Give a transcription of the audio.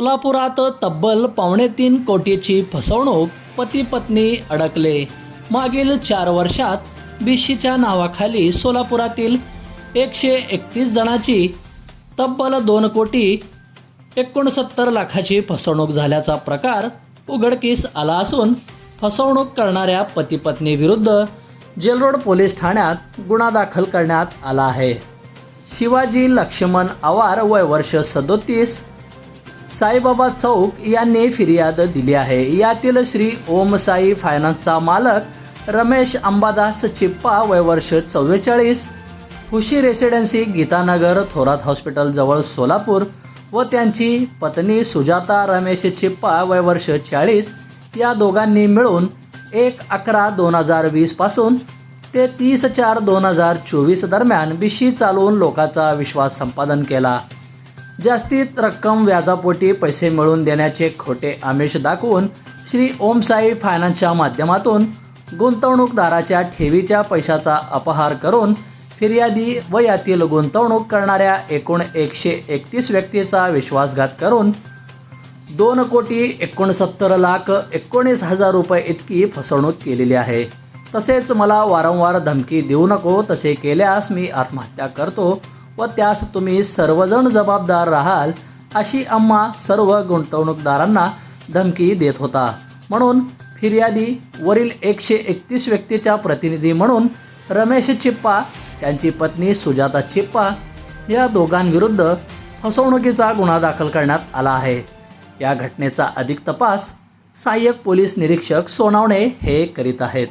सोलापुरात तब्बल पावणे तीन कोटीची फसवणूक पती पत्नी अडकले. मागील चार वर्षात बीसीच्या नावाखाली सोलापुरातील एकशे एकतीस जणांची तब्बल दोन कोटी एकोणसत्तर लाखाची फसवणूक झाल्याचा प्रकार उघडकीस आला असून फसवणूक करणाऱ्या पती पत्नीविरुद्ध जेलरोड पोलीस ठाण्यात गुन्हा दाखल करण्यात आला आहे. शिवाजी लक्ष्मण आवार वय वर्ष सदोतीस साईबाबा चौक यांनी फिर्याद दिली आहे. यातील श्री ओम साई फायनान्सचा मालक रमेश अंबादास चिप्पा वय वर्ष चव्वेचाळीस खुशी रेसिडेन्सी गीतानगर थोरात हॉस्पिटल जवळ सोलापूर व त्यांची पत्नी सुजाता रमेश चिप्पा वय वर्ष चाळीस या दोघांनी मिळून एक अकरा दोन हजार वीसपासून ते तीस चार दोन हजार चोवीस दरम्यान बिशी चालवून लोकांचा विश्वास संपादन केला. जास्तीत रक्कम व्याजापोटी पैसे मिळवून देण्याचे खोटे आमिष दाखवून श्री ओम साई फायनान्सच्या माध्यमातून गुंतवणूकदाराच्या ठेवीच्या पैशाचा अपहार करून फिर्यादी व यातील गुंतवणूक करणाऱ्या एकूण एकशे एकतीस व्यक्तीचा विश्वासघात करून दोन कोटी एकोणसत्तर लाख एकोणीस हजार रुपये इतकी फसवणूक केलेली आहे. तसेच मला वारंवार धमकी देऊ नको तसे केल्यास मी आत्महत्या करतो. व त्यास तुम्ही सर्वजण जबाबदार राहाल अशी अम्मा सर्व गुंतवणूकदारांना धमकी देत होता. म्हणून फिर्यादी वरील एकशे एकतीस व्यक्तीच्या प्रतिनिधी म्हणून रमेश चिप्पा त्यांची पत्नी सुजाता चिप्पा या दोघांविरुद्ध फसवणुकीचा गुन्हा दाखल करण्यात आला आहे. या घटनेचा अधिक तपास सहाय्यक पोलीस निरीक्षक सोनावणे हे करीत आहेत.